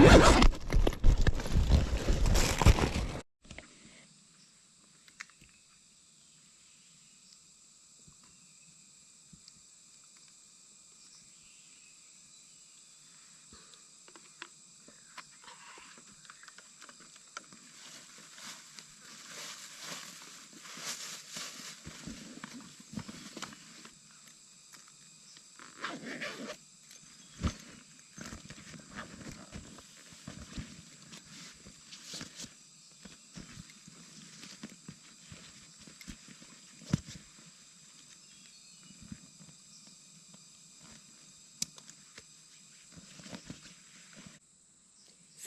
Yeah.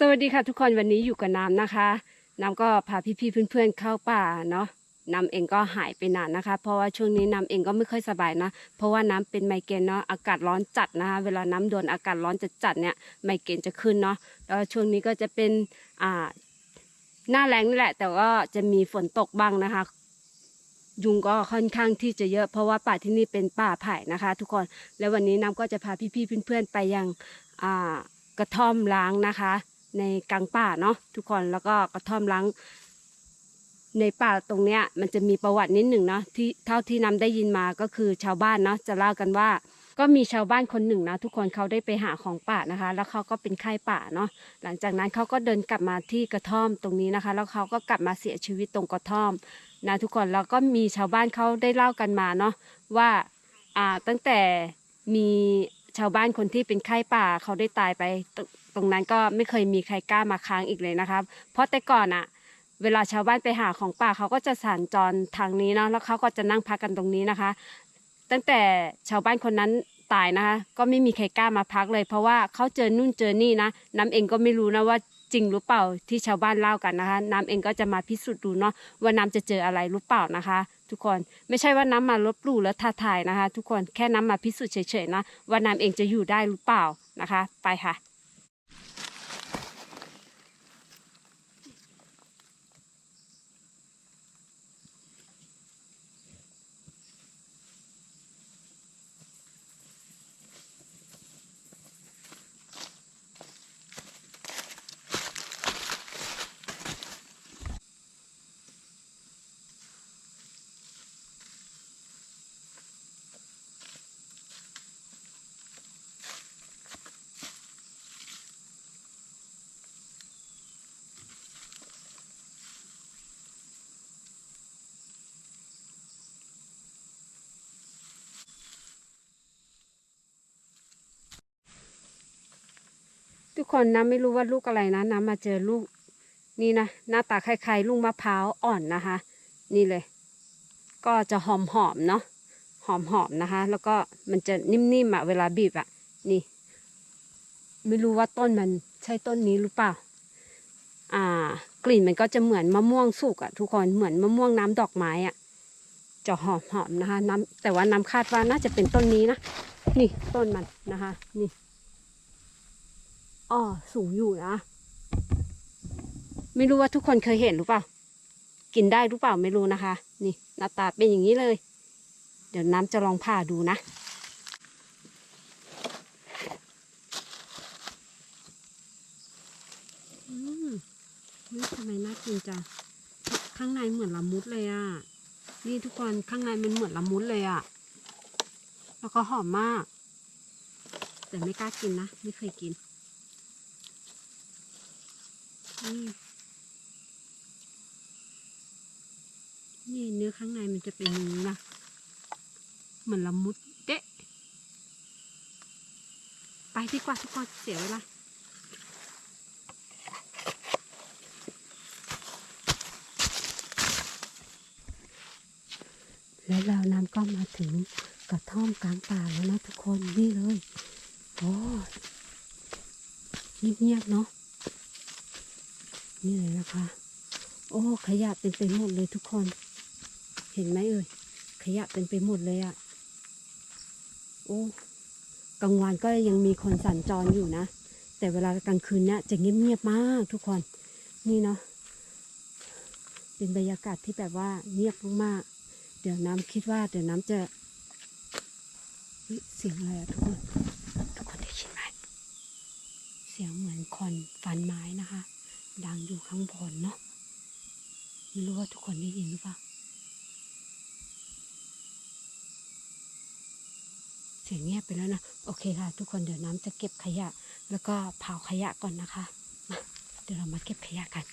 วัสดีค่ะทุกคนวันนี้อยู่กับน้ำนะคะน้ำก็พาพี่ๆเพื่อนๆเข้าป่าเนาะน้ำเองก็หายไปนานนะคะ เพราะว่าช่วงนี้น้ำเองก็ไม่ค่อยสบายนะ เพราะว่าน้ำเป็นไมเกรนเนาะอากาศร้อนจัดนะคะเวลาน้ำโดนอากาศร้อนจัดๆเนี่ยไมเกรนจะขึ้นเนาะแล้วช่วงนี้ก็จะเป็นอ่าหน้าแรงนี่แหละ แต่ว่าจะมีฝนตกบ้างนะคะ ยุงก็ค่อนข้างที่จะเยอะ เพราะว่าป่าที่นี่เป็นป่าไผ่นะคะ ทุกคนแล้ววันนี้น้ำก็จะพาพี่ๆเพื่อนๆไปยังอ่ากระท่อมล้างนะคะ ในกลางป่าเนาะทุกคนแล้วก็กระท่อมล้างในป่าตรงเนี้ยมันจะมีประวัตินิดหนึ่งเนาะที่เท่าที่นำได้ยินมาก็คือชาวบ้านเนาะจะเล่ากันว่า ก็มีชาวบ้านคนหนึ่งนะทุกคนเขาได้ไปหาของป่านะคะ แล้วเขาก็เป็นไข้ป่าเนาะหลังจากนั้นเขาก็เดินกลับมาที่กระท่อมตรงนี้นะคะ แล้วเขาก็กลับมาเสียชีวิตตรงกระท่อมนะทุกคนแล้วก็มีชาวบ้านเขาได้เล่ากันมาเนาะว่าอ่าตั้งแต่มีชาวบ้านคนที่เป็นไข้ป่าเขาได้ตายไป ตรงนั้นก็ไม่เคยมีใครกล้ามาค้างอีกเลยนะคะเพราะแต่ก่อนอะเวลาชาวบ้านไปหาของป่าเขาก็จะสัญจรทางนี้เนาะแล้วเขาก็จะนั่งพักกันตรงนี้นะคะ ตั้งแต่ชาวบ้านคนนั้นตายนะคะ ก็ไม่มีใครกล้ามาพักเลย เพราะว่าเขาเจอนู่นเจอนี่นะน้ำเองก็ไม่รู้นะว่าจริงหรือเปล่าที่ชาวบ้านเล่ากันนะคะ น้ำเองก็จะมาพิสูจน์ดูเนาะว่าน้ำจะเจออะไรหรือเปล่านะคะ ทุกคนไม่ใช่ว่าน้ำมาลบหลู่แล้วท้าทายนะคะ ทุกคนแค่น้ำมาพิสูจน์เฉยๆนะว่าน้ำเองจะอยู่ได้หรือเปล่านะคะ ไปค่ะ ทุกคนน้ำไม่รู้ว่าลูกอะไรนะน้ำมาเจอลูก นี่นะหน้าตาคล้ายๆลูกมะพร้าวอ่อนนะคะ นี่เลย ก็จะหอมๆเนาะหอมๆนะคะ แล้วก็มันจะนิ่มๆอะเวลาบีบอะนี่ ไม่รู้ว่าต้นมันใช่ต้นนี้หรือเปล่า อ่า กลิ่นมันก็จะเหมือนมะม่วงสุกอะทุกคนเหมือนมะม่วงน้ำดอกไม้อะจะหอมๆนะคะ น้ำแต่ว่าน้ำคาดว่าน่าจะเป็นต้นนี้นะนี่ต้นมันนะคะ นี่ อ้อสูงอยู่นะ ไม่รู้ว่าทุกคนเคยเห็นหรือเปล่า กินได้หรือเปล่าไม่รู้นะคะ นี่หน้าตาเป็นอย่างนี้เลย เดี๋ยวน้ำจะลองผ่าดูนะอืมนี่ทำไมน่ากินจัง ข้างในเหมือนละมุดเลยอะ่ะ นี่ทุกคนข้างในมันเหมือนละมุดเลยอะ่ะ แล้วก็หอมมาก แต่ไม่กล้ากินนะ ไม่เคยกิน นี่เนื้อข้างในมันจะเป็นอย่างนี้นะเหมือนละมุดเด๊ะไปดีกว่าทุกคนเสียเวลาและเรานำก็มาถึงกระท่อมกลางป่าแล้วนะทุกคนนี่เลย โอ้เงียบๆเนาะ นี่เลยนะคะ โอ้ขยะเต็มไปหมดเลยทุกคน เห็นไหมเอ่ยขยะเต็มไปหมดเลยอะ่ะ โอ้กลางวันก็ยังมีคนสัญจรอยู่นะ แต่เวลากลางคืนเนี่ยจะเงียบๆมากทุกคน นี่เนาะเป็นบรรยากาศที่แบบว่าเงียบมากๆเดี๋ยวน้ำคิดว่า เดี๋ยวน้ำจะเฮ้ยเสียงอะไรอะทุกคน ทุกคนได้ยินไหมเสียงเหมือนคนฟันไม้นะคะ ดังอยู่ข้างบนเนาะไม่รู้ว่าทุกคนได้ยินหรือเปล่าเสียงเงียบไปแล้วนะ โอเคค่ะ ทุกคนเดี๋ยวน้ำจะเก็บขยะ แล้วก็เผาขยะก่อนนะคะมาเดี๋ยวเรามาเก็บขยะกัน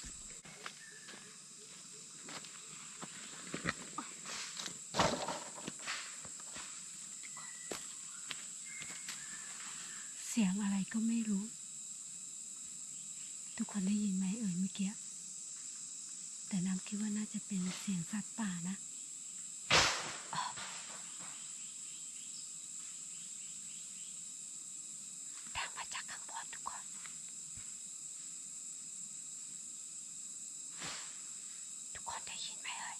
สัตว์ป่านะ ดังมาจากข้างบนทุกคน ทุกคนได้ยินไหมเอ่ย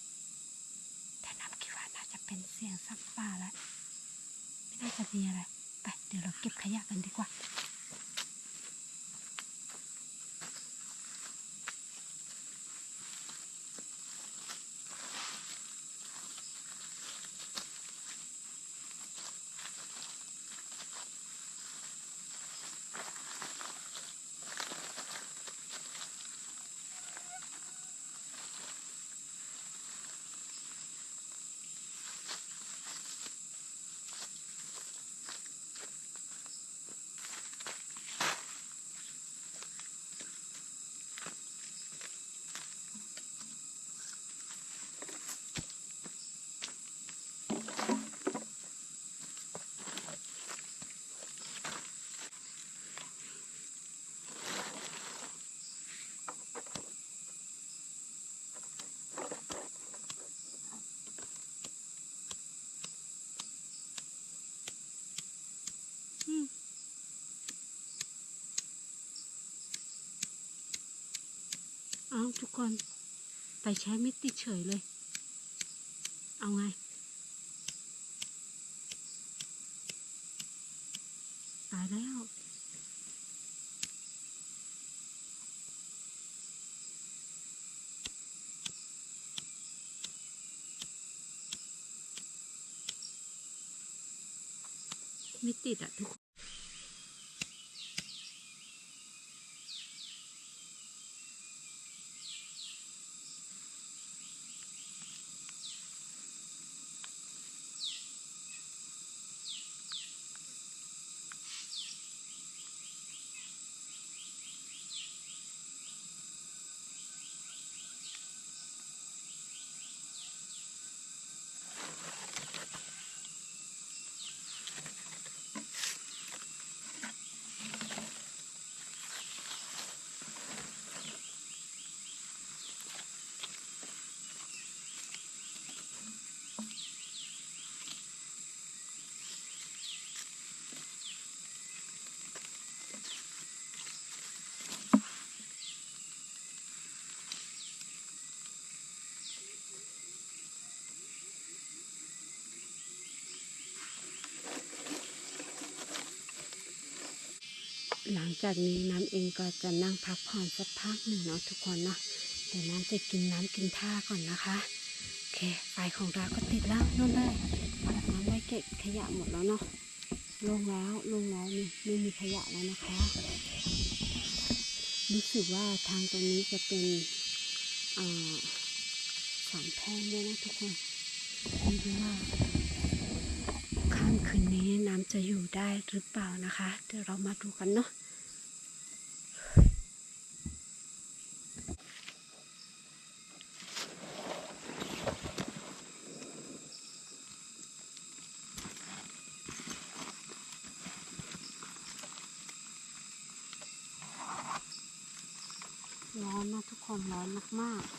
แต่น้ำลิ่าน่าจะเป็นเสียงสัตว์ป่าแล้ว ไม่น่าจะมีอะไร ไป เดี๋ยวเราเก็บขยะกันดีกว่า เอาทุกคนไปใช้ไม่ติดเฉยเลย เอาไง ตายแล้ว ไม่ติดอะทุกคน หลังจากนี้น้ำเองก็จะนั่งพักผ่อนสักพักหนึ่งเนาะทุกคนเนาะเดี๋ยวน้ำจะกินน้ำกินท่าก่อนนะคะโอเคไฟของเราก็ติดแล้วนู่นเลยน้ำได้เก็บขยะหมดแล้วเนาะลงแล้วลงแล้วนี่ไม่มีขยะแล้วนะคะ รู้สึกว่าทางตรงนี้จะเป็นอ่าสามแพร่งด้วยนะทุกคนไม่รู้ว่าค่ำคืนนี้น้ำจะอยู่ได้หรือเปล่านะคะ เดี๋ยวเรามาดูกันเนาะ ร้ ความร้อนมากๆ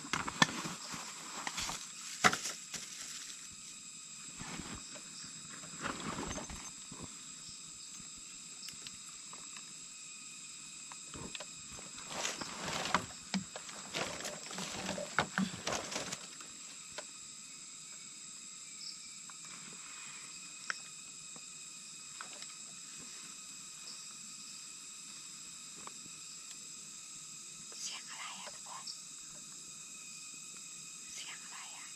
เสียงอะไรอะทุกคน เสียงอะไรอะ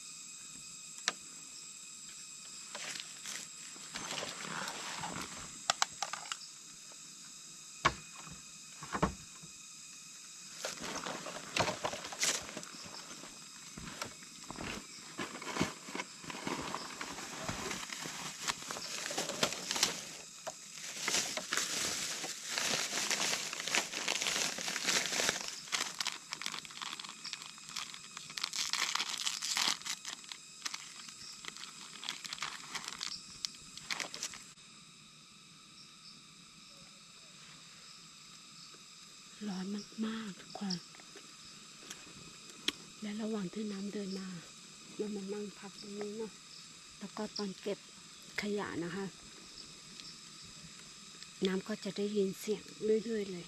ร้อนมากๆทุกคน และระหว่าง ที่น้ำเดินมาเรามานั่งพักตรงนี้เนาะแล้วก็ตอนเก็บขยะนะคะ น้ำก็จะได้ยินเสียงเรื่อยๆเลย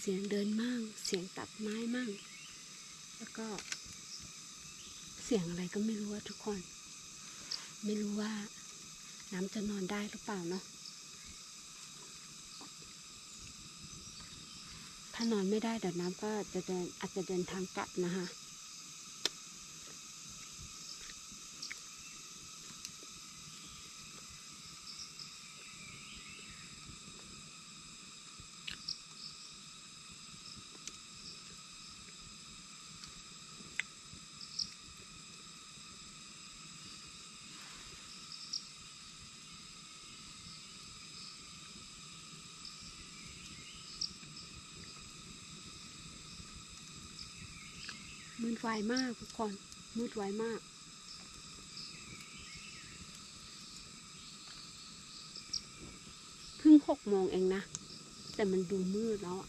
เสียงเดินมั่งเสียงตัดไม้มั่ง แล้วก็เสียงอะไรก็ไม่รู้อะทุกคน ไม่รู้ว่าน้ำจะนอนได้หรือเปล่าเนาะถ้านอนไม่ได้เดี๋ยวน้ำก็จะเดินอาจจะเดินทางกลับนะคะ ไวมากทุกคน มืดไวมาก เพิ่งหกโมงเองนะ แต่มันดูมืดแล้วอะ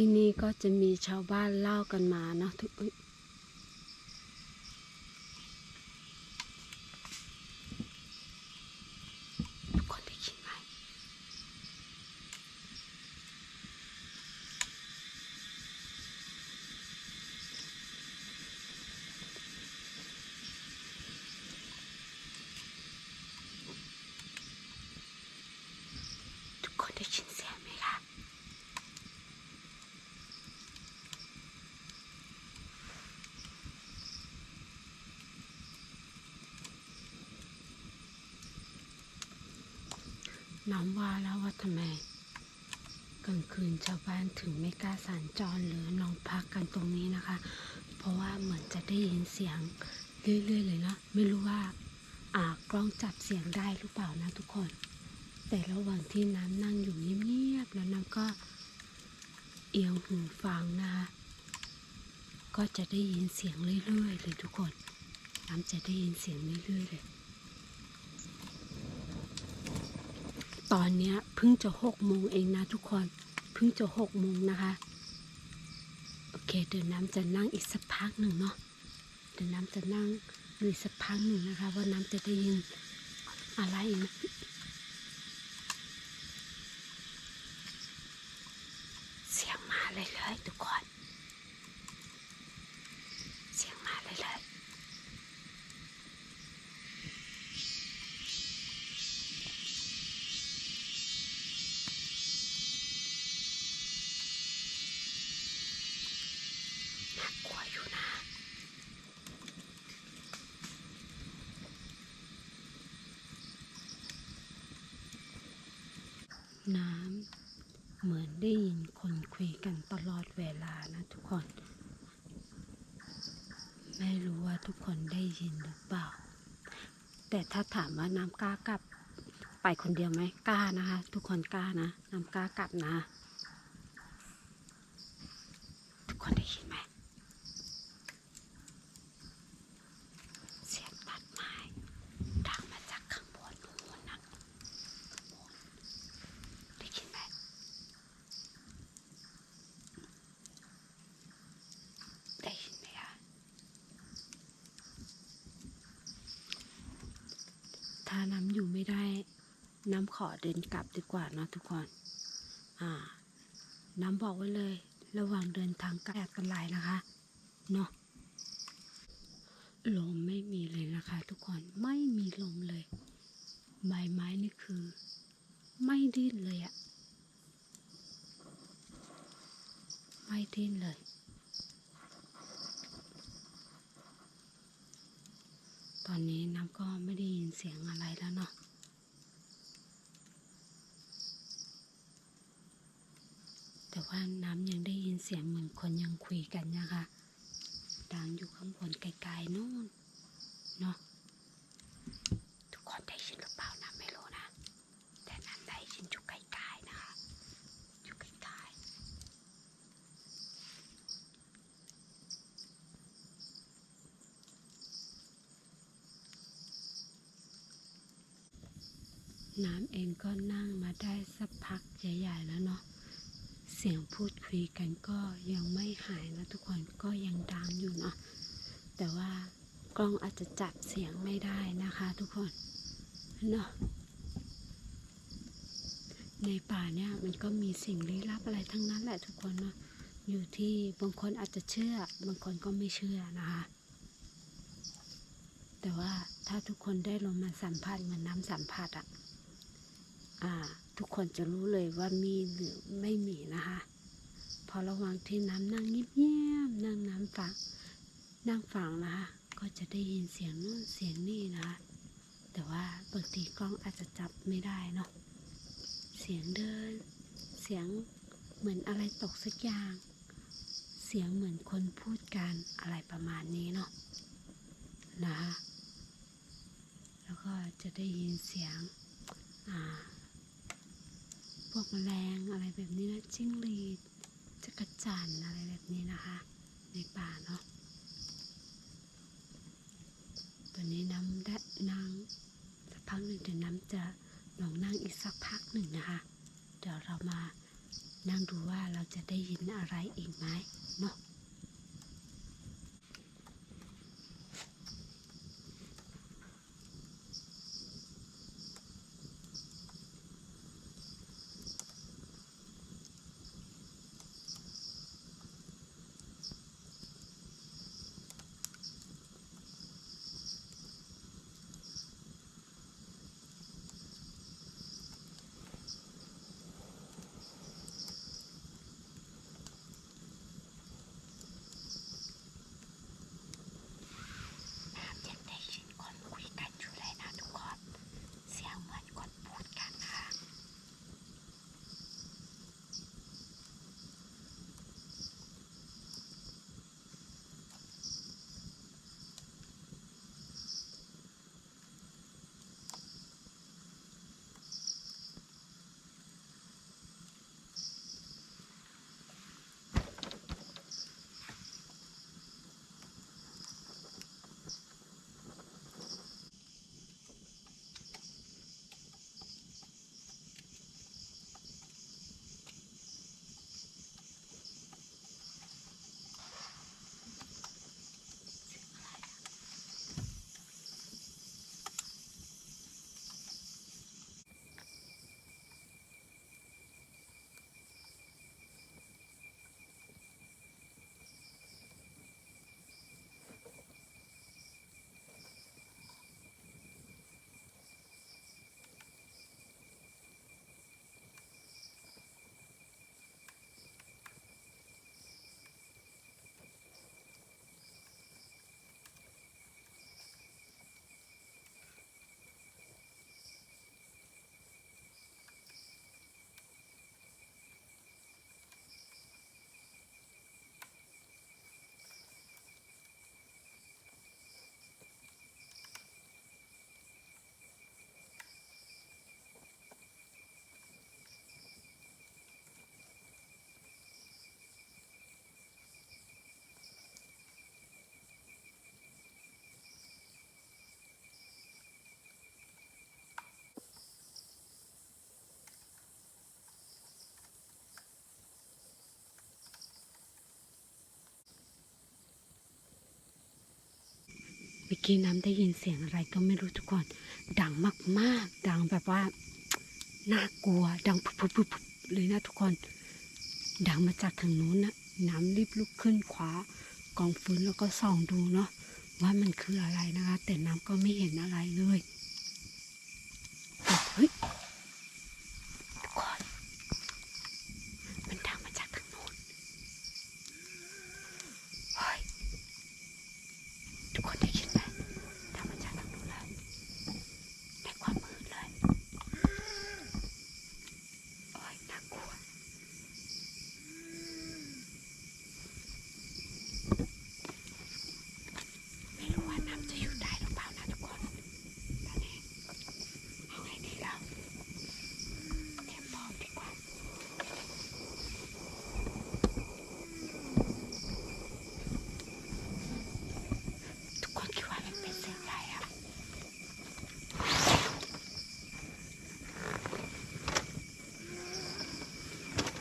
ที่นี่ก็จะมีชาวบ้านเล่ากันมาเนาะทุกเอ้ยทุกคนได้ยินไหม ทุกคนได้ยินเสียงไหมคะ น้ำว่าแล้วว่าทำไม กลางคืนชาวบ้านถึงไม่กล้าสัญจรหรือนอนพักกันตรงนี้นะคะ เพราะว่าเหมือนจะได้ยินเสียงเรื่อยๆเลยนะไม่รู้ว่าอ่ากล้องจับเสียงได้หรือเปล่านะทุกคน แต่ระหว่างที่น้ำนั่งอยู่เงียบๆแล้วน้ำก็เอียงหูฟังนะคะก็จะได้ยินเสียงเรื่อยๆเลยทุกคนน้ำจะได้ยินเสียงเรื่อยๆเลย ตอนนี้เพิ่งจะหกโมงเองนะทุกคน เพิ่งจะหกโมงนะคะ โอเค เดี๋ยวน้ำจะนั่งอีกสักพักหนึ่งเนาะ เดี๋ยวน้ำจะนั่งดูอีกสักพักหนึ่งนะคะ ว่าน้ำจะได้ยินอะไรนะ อยู่นะน้ำเหมือนได้ยินคนคุยกันตลอดเวลานะทุกคน ไม่รู้ว่าทุกคนได้ยินหรือเปล่า แต่ถ้าถามว่าน้ำกล้ากลับ ไปคนเดียวไหมกล้านะคะ ทุกคนกล้านะ น้ำกล้ากลับนะ ทุกคนได้ยินไหม เสียงตัดไม้ดังมาจากข้างบนนู่นนะข้างบนได้ยินไหมได้ยินไหมคะ ถ้าน้ำอยู่ไม่ได้ น้ำขอเดินกลับดีกว่าเนอะทุกคน อ่า น้ำบอกไว้เลย ระหว่างเดินทางกลับอันตรายนะคะ เนาะ ลมไม่มีเลยนะคะ ทุกคน ไม่มีลมเลย ใบไม้นี่คือ ไม่ดิ้นเลยอะไม่ดิ้นเลย ตอนนี้น้ำก็ไม่ได้ยินเสียงอะไรแล้วเนาะแต่ว่าน้ำยังได้ยินเสียงเหมือนคนยังคุยกันนะคะดังอยู่ข้างบนไกลๆนู่นเนาะ ทุกคนได้ยินหรือเปล่านะไม่รู้นะ แต่น้ำได้ยินอยู่ไกลๆนะคะ อยู่ไกลๆ น้ำเองก็นั่งมาได้สักพักใหญ่ๆแล้วเนาะ เสียงพูดคุยกันก็ยังไม่หายนะทุกคนก็ยังดังอยู่เนาะ แต่ว่ากล้องอาจจะจับเสียงไม่ได้นะคะทุกคนเนาะ ในป่าเนี่ยมันก็มีสิ่งลี้ลับอะไรทั้งนั้นแหละทุกคนเนาะ อยู่ที่บางคนอาจจะเชื่อ บางคนก็ไม่เชื่อนะคะแต่ว่าถ้าทุกคนได้ลงมาสัมผัสเหมือนน้ำสัมผัสอะอ่า ทุกคนจะรู้เลยว่ามีหรือไม่มีนะคะ พอระว่างที่น้ำนั่งเงียบๆนั่งน้ำฟังนั่งฟังนะคะ ก็จะได้ยินเสียงนู่นเสียงนี่นะคะ แต่ว่าบางทีกล้องอาจจะจับไม่ได้เนาะเสียงเดิน เสียงเหมือนอะไรตกสักอย่าง เสียงเหมือนคนพูดกันอะไรประมาณนี้เนาะนะคะแล้วก็จะได้ยินเสียงอ่า พวกแมลงอะไรแบบนี้นะจิ้งหรีดจักรจันอะไรแบบนี้นะคะ ในป่าเนาะตัวนี้น้ำได้นั่งสักพักหนึ่งเดี๋ยวน้ำจะลองนั่งอีกสักพักหนึ่งนะคะ เดี๋ยวเรามานั่งดูว่าเราจะได้ยินอะไรอีกไหมเนาะ เมื่อกี้น้ำได้ยินเสียงอะไรก็ไม่รู้ทุกคน ดังมากๆ ดังแบบว่าน่ากลัว ดังพุบพุบพุบเลยนะทุกคน ดังมาจากทางนู้นนะน้ำรีบลุกขึ้นขวากองฟืนแล้วก็ส่องดูเนาะว่ามันคืออะไรนะคะ แต่น้ำก็ไม่เห็นอะไรเลยเฮ้ยทุกคน มันดังมาจากทางโน้นเฮ้ยทุกคนได้ยินไหมดังมาจากทางโน้นเลยในความมืดเลยโอ้ยน่ากลัว ไม่รู้ว่าน้ำจะอยู่ได้หรือเปล่านะทุกคน ตอนนี้เอาไงดีเราเตรียมพร้อมดีกว่า ทุกคนคิดว่ามันเป็นเสียงอะไรอะ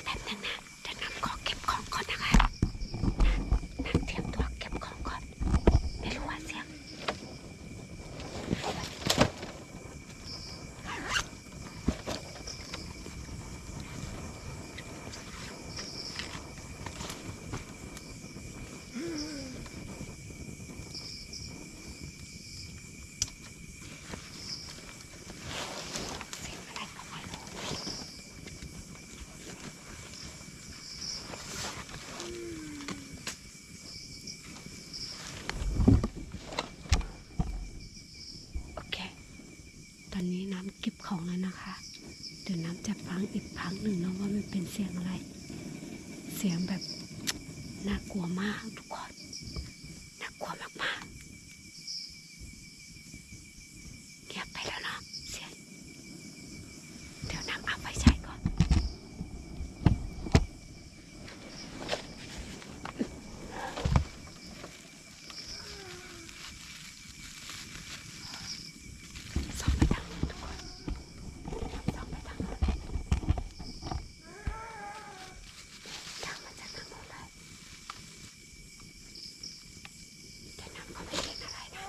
แป๊บนึงนะเดี๋ยวน้ำขอเก็บของก่อนนะคะน้ำเตรียมตัวเก็บของก่อน ไม่รู้ว่าเสียง เสียงอะไรก็ไม่รู้โอเค ตอนนี้น้ำเก็บ ของแล้วนะคะ เดี๋ยวน้ำจะฟังอีกครั้งหนึ่งนะว่ามันเป็นเสียงอะไร เสียงแบบน่ากลัวมากทุกคน น่ากลัวมากๆเงียบไปแล้วเนาะเสียง เดี๋ยวน้ำเอาไฟใช้ก่อน ส่องไปทางนู้นทุกคนส่องไปทางนู้นเลยทางมาจากทางนู้นเลยแต่น้ำก็ไม่เห็นอะไรนะ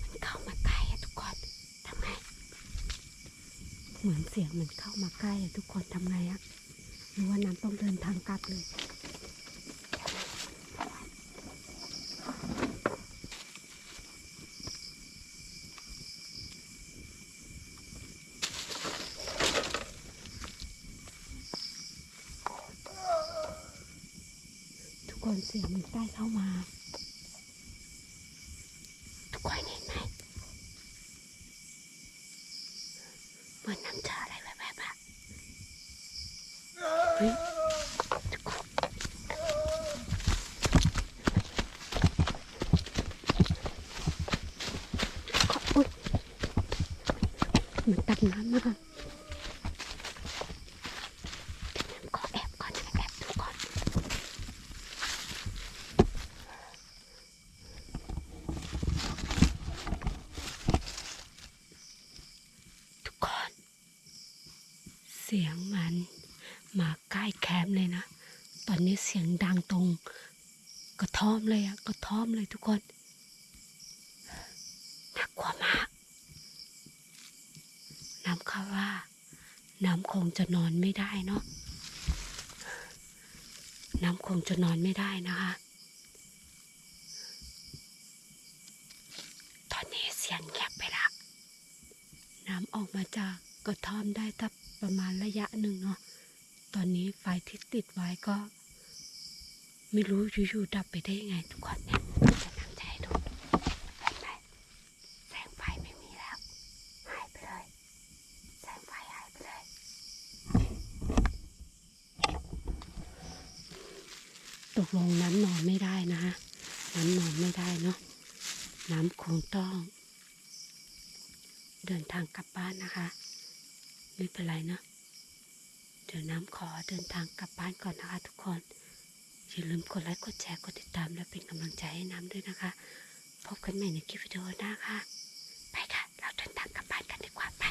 มันเข้ามาใกล้อะทุกคนทำไง เห มือนเสียงเหมันเข้ามาใกล้ทุกคนทำไงอะหรือว่าน้ำต้องเดินทางกลับเลยทุกคนเสียงมันใกล้เข้ามา ทุกคนเห็นไหมเหมือนน้ำชาอะไรแบบแบบอะเฮ้ยทุกคนขออุ๊ย เหมือนตักน้ำมากเดี๋ยวน้ำขอแอบก่อนแอบดูก่อน ทุกคน เสียงมันมาใกล้แคมป์เลยนะ ตอนนี้เสียงดังตรง กระท่อมเลยอะกระท่อมเลยทุกคนน่ากลัวมาก น้ำค่ะว่า น้ำคงจะนอนไม่ได้เนาะ น้ำคง จะนอนไม่ได้นะคะ ตอนนี้เสียงเงียบไปละน้ำออกมาจากกระท่อมได้ถ้าประมาณระยะหนึ่งเนาะ ตอนนี้ไฟที่ติดไว้ก็ ไม่รู้อยู่ๆดับไปได้ยังไงทุกคนเนี่ย งน้ำนอนไม่ได้นะฮะน้ำนอนไม่ได้เนาะน้ำคงต้อง เดินทางกลับบ้านนะคะ ไม่เป็นไรเนาะเดี๋ยวน้ำขอเดินทางกลับบ้านก่อนนะคะ ทุกคนอย่าลืมกดไลค์กดแชร์กดติดตามและเป็นกำลังใจให้น้ำด้วยนะคะ พบกันใหม่ในคลิปวิดีโอหน้าค่ะ ไปค่ะ เราเดินทางกลับบ้านกันดีกว่าไป